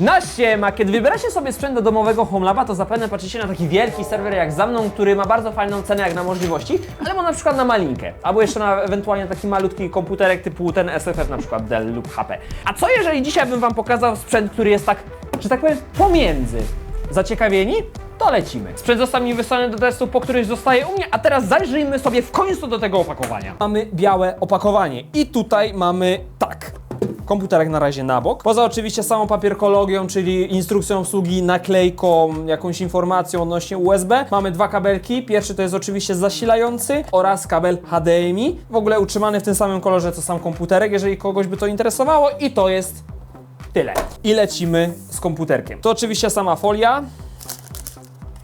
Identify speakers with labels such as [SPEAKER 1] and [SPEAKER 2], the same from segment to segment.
[SPEAKER 1] Na siema, kiedy wybieracie sobie sprzęt do domowego HomeLaba, to zapewne patrzycie na taki wielki serwer jak za mną, który ma bardzo fajną cenę jak na możliwości, ale ma na przykład na malinkę, albo jeszcze na ewentualnie taki malutki komputerek typu ten SFF na przykład Dell lub HP. A co jeżeli dzisiaj bym Wam pokazał sprzęt, który jest tak, że tak powiem, pomiędzy? Zaciekawieni? To lecimy. Sprzęt został mi wysłany do testu, po którym zostaje u mnie, a teraz zajrzyjmy sobie w końcu do tego opakowania. Mamy białe opakowanie i tutaj mamy tak. Komputerek na razie na bok. Poza oczywiście samą papierkologią, czyli instrukcją obsługi, naklejką, jakąś informacją odnośnie USB. Mamy dwa kabelki. Pierwszy to jest oczywiście zasilający oraz kabel HDMI. W ogóle utrzymany w tym samym kolorze co sam komputerek, jeżeli kogoś by to interesowało. I to jest tyle. I lecimy z komputerkiem. To oczywiście sama folia.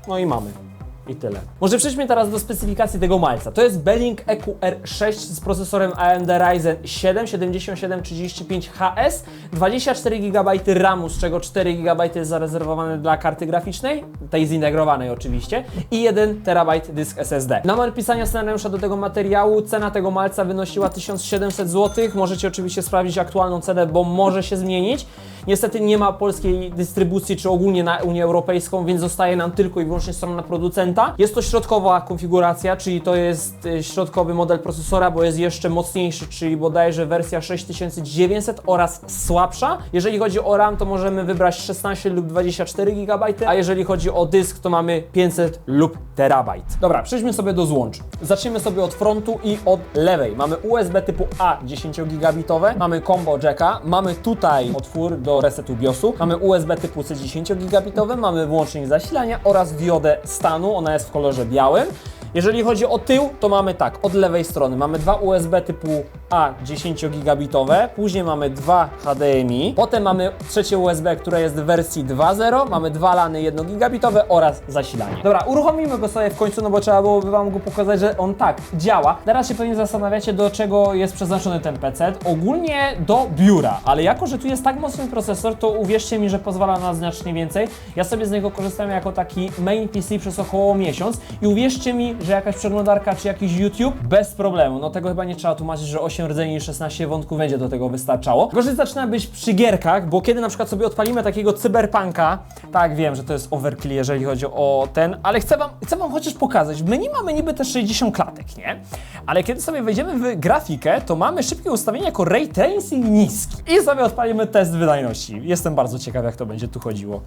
[SPEAKER 1] No i mamy. I tyle. Może przejdźmy teraz do specyfikacji tego malca. To jest Belling E EQR6 z procesorem AMD Ryzen 7 7735HS, 24 GB RAMu, z czego 4 GB jest zarezerwowane dla karty graficznej, tej zintegrowanej oczywiście, i 1 TB dysk SSD. Na pisania scenariusza do tego materiału cena tego malca wynosiła 1700 zł. Możecie oczywiście sprawdzić aktualną cenę, bo może się zmienić. Niestety nie ma polskiej dystrybucji, czy ogólnie na Unię Europejską, więc zostaje nam tylko i wyłącznie strona producenta. Jest to środkowa konfiguracja, czyli to jest y, środkowy model procesora, bo jest jeszcze mocniejszy, czyli bodajże wersja 6900 oraz słabsza. Jeżeli chodzi o RAM, to możemy wybrać 16 lub 24 GB, a jeżeli chodzi o dysk, to mamy 500 lub terabajt. Dobra, przejdźmy sobie do złącz. Zacznijmy sobie od frontu i od lewej. Mamy USB typu A 10 gigabitowe, mamy combo jacka, mamy tutaj otwór do resetu BIOSu, mamy USB typu C 10 gigabitowe, mamy włącznik zasilania oraz diodę stanu, ona jest w kolorze białym. Jeżeli chodzi o tył, to mamy tak, od lewej strony mamy dwa USB typu A 10 gigabitowe, później mamy dwa HDMI, potem mamy trzecie USB, które jest w wersji 2.0, mamy dwa lany 1 gigabitowe oraz zasilanie. Dobra, uruchomimy go sobie w końcu, no bo trzeba byłoby Wam go pokazać, że on tak działa. Teraz się pewnie zastanawiacie, do czego jest przeznaczony ten PC. Ogólnie do biura, ale jako, że tu jest tak mocny procesor, to uwierzcie mi, że pozwala na znacznie więcej. Ja sobie z niego korzystam jako taki main PC przez około miesiąc i uwierzcie mi, że jakaś przeglądarka czy jakiś YouTube bez problemu. No tego chyba nie trzeba tłumaczyć, że 8 rdzeni i 16 wątków będzie do tego wystarczało. Gorzej zaczyna być przy gierkach, bo kiedy na przykład sobie odpalimy takiego cyberpunka, tak wiem, że to jest overkill, jeżeli chodzi o ten, ale chcę wam, chcę wam chociaż pokazać. W menu mamy niby te 60 klatek, nie? Ale kiedy sobie wejdziemy w grafikę, to mamy szybkie ustawienie jako ray tracing niski. I sobie odpalimy test wydajności. Jestem bardzo ciekaw, jak to będzie tu chodziło.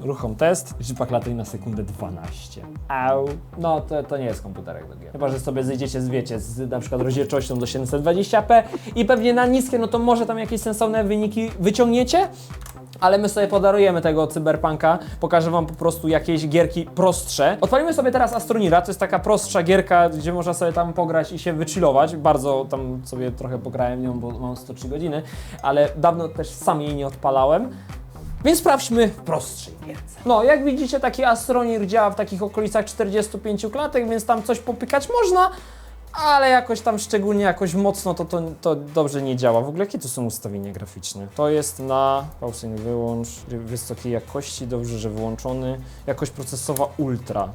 [SPEAKER 1] Ruchom test, liczba klatek na sekundę 12. Au. No to, to nie jest komputerek do gier. Chyba, że sobie zejdziecie z, wiecie, z na przykład rozdzielczością do 720p i pewnie na niskie, no to może tam jakieś sensowne wyniki wyciągniecie, ale my sobie podarujemy tego cyberpunka. Pokażę wam po prostu jakieś gierki prostsze. Odpalimy sobie teraz Astronira, to jest taka prostsza gierka, gdzie można sobie tam pograć i się wychillować. Bardzo tam sobie trochę pograłem nią, bo mam 103 godziny, ale dawno też sam jej nie odpalałem. Więc sprawdźmy w prostszej gierce. No, jak widzicie, taki Astronir działa w takich okolicach 45 klatek, więc tam coś popykać można, ale jakoś tam szczególnie jakoś mocno to, to, to dobrze nie działa. W ogóle jakie to są ustawienia graficzne? To jest na pausing wyłącz, wysokiej jakości, dobrze, że wyłączony. Jakość procesowa ultra.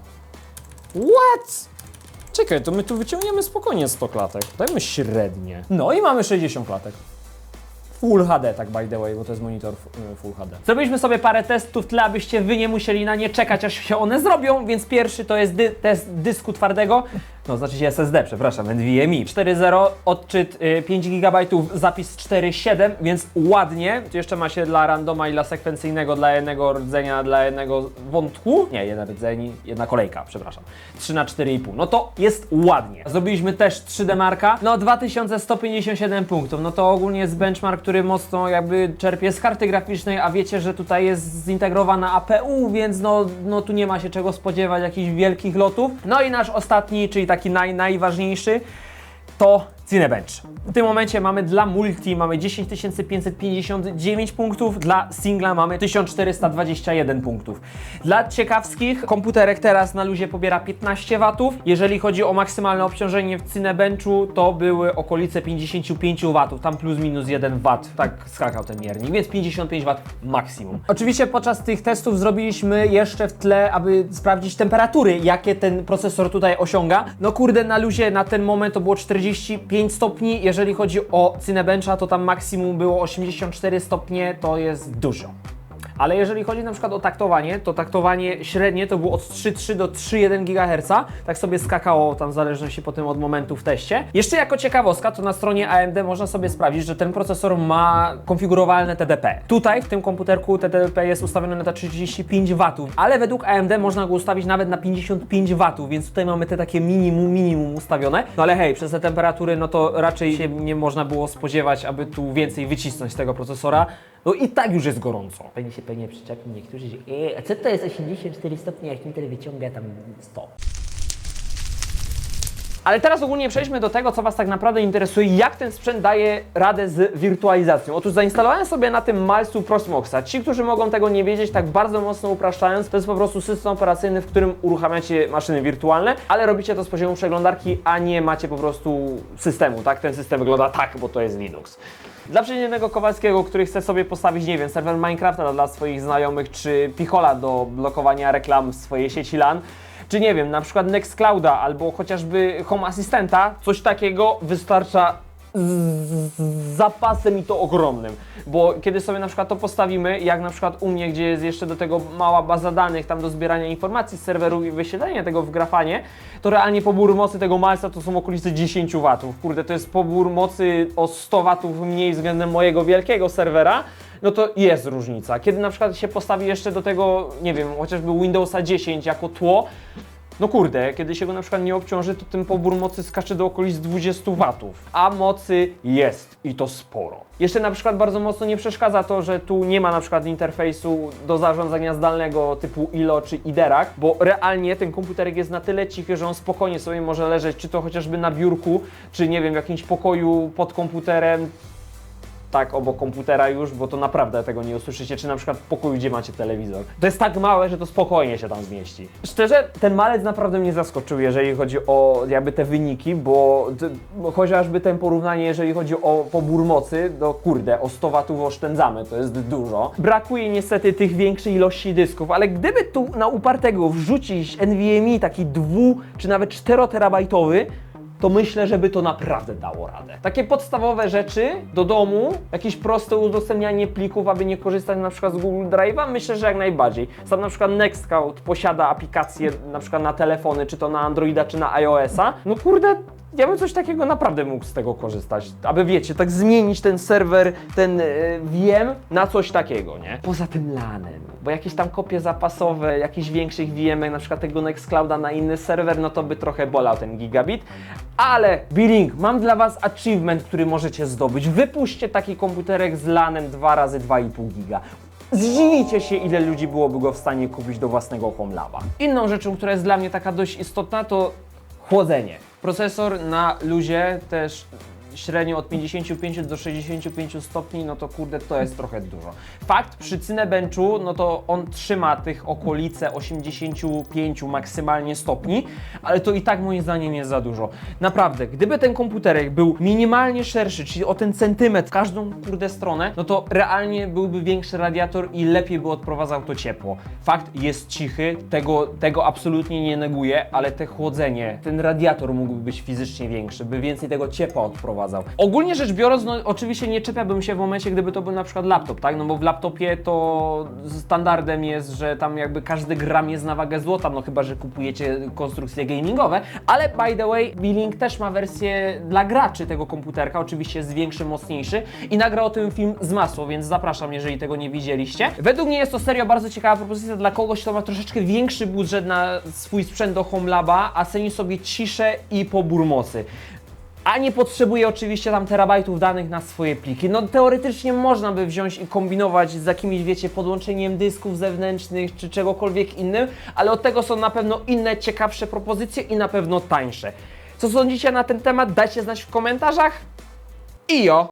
[SPEAKER 1] What? Czekaj, to my tu wyciągniemy spokojnie 100 klatek. Dajmy średnie. No i mamy 60 klatek. Full HD, tak by the way, bo to jest monitor y, Full HD. Zrobiliśmy sobie parę testów, tyle abyście wy nie musieli na nie czekać, aż się one zrobią, więc pierwszy to jest dy test dysku twardego, no znaczy się SSD, przepraszam, NVMe 4.0, odczyt y, 5 GB, zapis 4.7, więc ładnie. Tu jeszcze ma się dla randoma i dla sekwencyjnego, dla jednego rdzenia, dla jednego wątku, nie, jeden rdzeń, jedna kolejka, przepraszam, 3 na 4,5, no to jest ładnie. Zrobiliśmy też 3D Marka, no 2157 punktów, no to ogólnie jest benchmark, który mocno jakby czerpie z karty graficznej, a wiecie, że tutaj jest zintegrowana APU, więc no, no tu nie ma się czego spodziewać jakichś wielkich lotów. No i nasz ostatni, czyli taki naj, najważniejszy, to Cinebench. W tym momencie mamy dla multi mamy 10 559 punktów, dla singla mamy 1421 punktów. Dla ciekawskich komputerek teraz na luzie pobiera 15 watów. Jeżeli chodzi o maksymalne obciążenie w Cinebenchu, to były okolice 55 watów, tam plus minus 1 watt, tak skakał ten miernik, więc 55 watt maksimum. Oczywiście podczas tych testów zrobiliśmy jeszcze w tle, aby sprawdzić temperatury, jakie ten procesor tutaj osiąga. No kurde, na luzie na ten moment to było 45 stopni, jeżeli chodzi o Cinebencha, to tam maksimum było 84 stopnie, to jest dużo. Ale jeżeli chodzi na przykład o taktowanie, to taktowanie średnie to było od 3,3 do 3,1 GHz, tak sobie skakało tam w zależności potem od momentu w teście. Jeszcze jako ciekawostka, to na stronie AMD można sobie sprawdzić, że ten procesor ma konfigurowalne TDP. Tutaj w tym komputerku TDP jest ustawione na te 35 W, ale według AMD można go ustawić nawet na 55 W, więc tutaj mamy te takie minimum, minimum ustawione. No ale hej, przez te temperatury, no to raczej się nie można było spodziewać, aby tu więcej wycisnąć z tego procesora. No i tak już jest gorąco.
[SPEAKER 2] Pewnie się pewnie przyczepią niektórzy, że e, a co to jest 84 stopnie, jak Intel wyciąga tam 100?
[SPEAKER 1] Ale teraz ogólnie przejdźmy do tego, co Was tak naprawdę interesuje, jak ten sprzęt daje radę z wirtualizacją. Otóż zainstalowałem sobie na tym Malsu Prosmoxa. Ci, którzy mogą tego nie wiedzieć, tak bardzo mocno upraszczając, to jest po prostu system operacyjny, w którym uruchamiacie maszyny wirtualne, ale robicie to z poziomu przeglądarki, a nie macie po prostu systemu, tak? Ten system wygląda tak, bo to jest Linux. Dla przeciętnego Kowalskiego, który chce sobie postawić, nie wiem, serwer Minecrafta dla swoich znajomych, czy Picola do blokowania reklam w swojej sieci LAN, czy nie wiem, na przykład Nextclouda albo chociażby Home Assistanta, coś takiego wystarcza zapasem i to ogromnym, bo kiedy sobie na przykład to postawimy, jak na przykład u mnie, gdzie jest jeszcze do tego mała baza danych tam do zbierania informacji z serweru i wyświetlenia tego w grafanie, to realnie pobór mocy tego Malsa to są okolice 10 watów. Kurde, to jest pobór mocy o 100 watów mniej względem mojego wielkiego serwera, no to jest różnica. Kiedy na przykład się postawi jeszcze do tego, nie wiem, chociażby Windowsa 10 jako tło, no kurde, kiedy się go na przykład nie obciąży, to ten pobór mocy skacze do okolic 20 watów, a mocy jest i to sporo. Jeszcze na przykład bardzo mocno nie przeszkadza to, że tu nie ma na przykład interfejsu do zarządzania zdalnego typu ILO czy IDERAC, bo realnie ten komputerek jest na tyle cichy, że on spokojnie sobie może leżeć, czy to chociażby na biurku, czy nie wiem, w jakimś pokoju pod komputerem, tak obok komputera już, bo to naprawdę tego nie usłyszycie, czy na przykład w pokoju, gdzie macie telewizor. To jest tak małe, że to spokojnie się tam zmieści. Szczerze, ten malec naprawdę mnie zaskoczył, jeżeli chodzi o jakby te wyniki, bo chociażby ten porównanie, jeżeli chodzi o pobór mocy, to kurde, o 100 watów oszczędzamy, to jest dużo. Brakuje niestety tych większej ilości dysków, ale gdyby tu na upartego wrzucić NVMe taki 2 czy nawet 4 terabajtowy, to myślę, żeby to naprawdę dało radę. Takie podstawowe rzeczy do domu, jakieś proste udostępnianie plików, aby nie korzystać na przykład z Google Drive'a, myślę, że jak najbardziej. Sam na przykład Nextcloud posiada aplikacje na przykład na telefony, czy to na Androida, czy na iOS-a. No kurde, ja bym coś takiego naprawdę mógł z tego korzystać, aby wiecie, tak zmienić ten serwer, ten e, VM na coś takiego, nie? Poza tym LANem, bo jakieś tam kopie zapasowe, jakichś większych VM, na przykład tego Nextclouda na inny serwer, no to by trochę bolał ten gigabit. Ale Billing, mam dla Was achievement, który możecie zdobyć. Wypuśćcie taki komputerek z LANem 2 razy 2,5 giga. Zdziwicie się, ile ludzi byłoby go w stanie kupić do własnego HomeLaba. Inną rzeczą, która jest dla mnie taka dość istotna, to chłodzenie. Procesor na luzie też średnio od 55 do 65 stopni, no to kurde, to jest trochę dużo. Fakt, przy Cinebenchu, no to on trzyma tych okolice 85 maksymalnie stopni, ale to i tak moim zdaniem jest za dużo. Naprawdę, gdyby ten komputerek był minimalnie szerszy, czyli o ten centymetr w każdą kurde stronę, no to realnie byłby większy radiator i lepiej by odprowadzał to ciepło. Fakt, jest cichy, tego, tego absolutnie nie neguję, ale te chłodzenie, ten radiator mógłby być fizycznie większy, by więcej tego ciepła odprowadzał. Ogólnie rzecz biorąc, no oczywiście nie czepiałbym się w momencie, gdyby to był na przykład laptop, tak? No bo w laptopie to standardem jest, że tam jakby każdy gram jest na wagę złota, no chyba, że kupujecie konstrukcje gamingowe, ale by the way, Billing też ma wersję dla graczy tego komputerka, oczywiście jest większy, mocniejszy i nagrał o tym film z masło, więc zapraszam, jeżeli tego nie widzieliście. Według mnie jest to serio bardzo ciekawa propozycja dla kogoś, kto ma troszeczkę większy budżet na swój sprzęt do HomeLaba, a ceni sobie ciszę i pobór mocy a nie potrzebuje oczywiście tam terabajtów danych na swoje pliki. No teoretycznie można by wziąć i kombinować z jakimś, wiecie, podłączeniem dysków zewnętrznych czy czegokolwiek innym, ale od tego są na pewno inne, ciekawsze propozycje i na pewno tańsze. Co sądzicie na ten temat? Dajcie znać w komentarzach. I jo!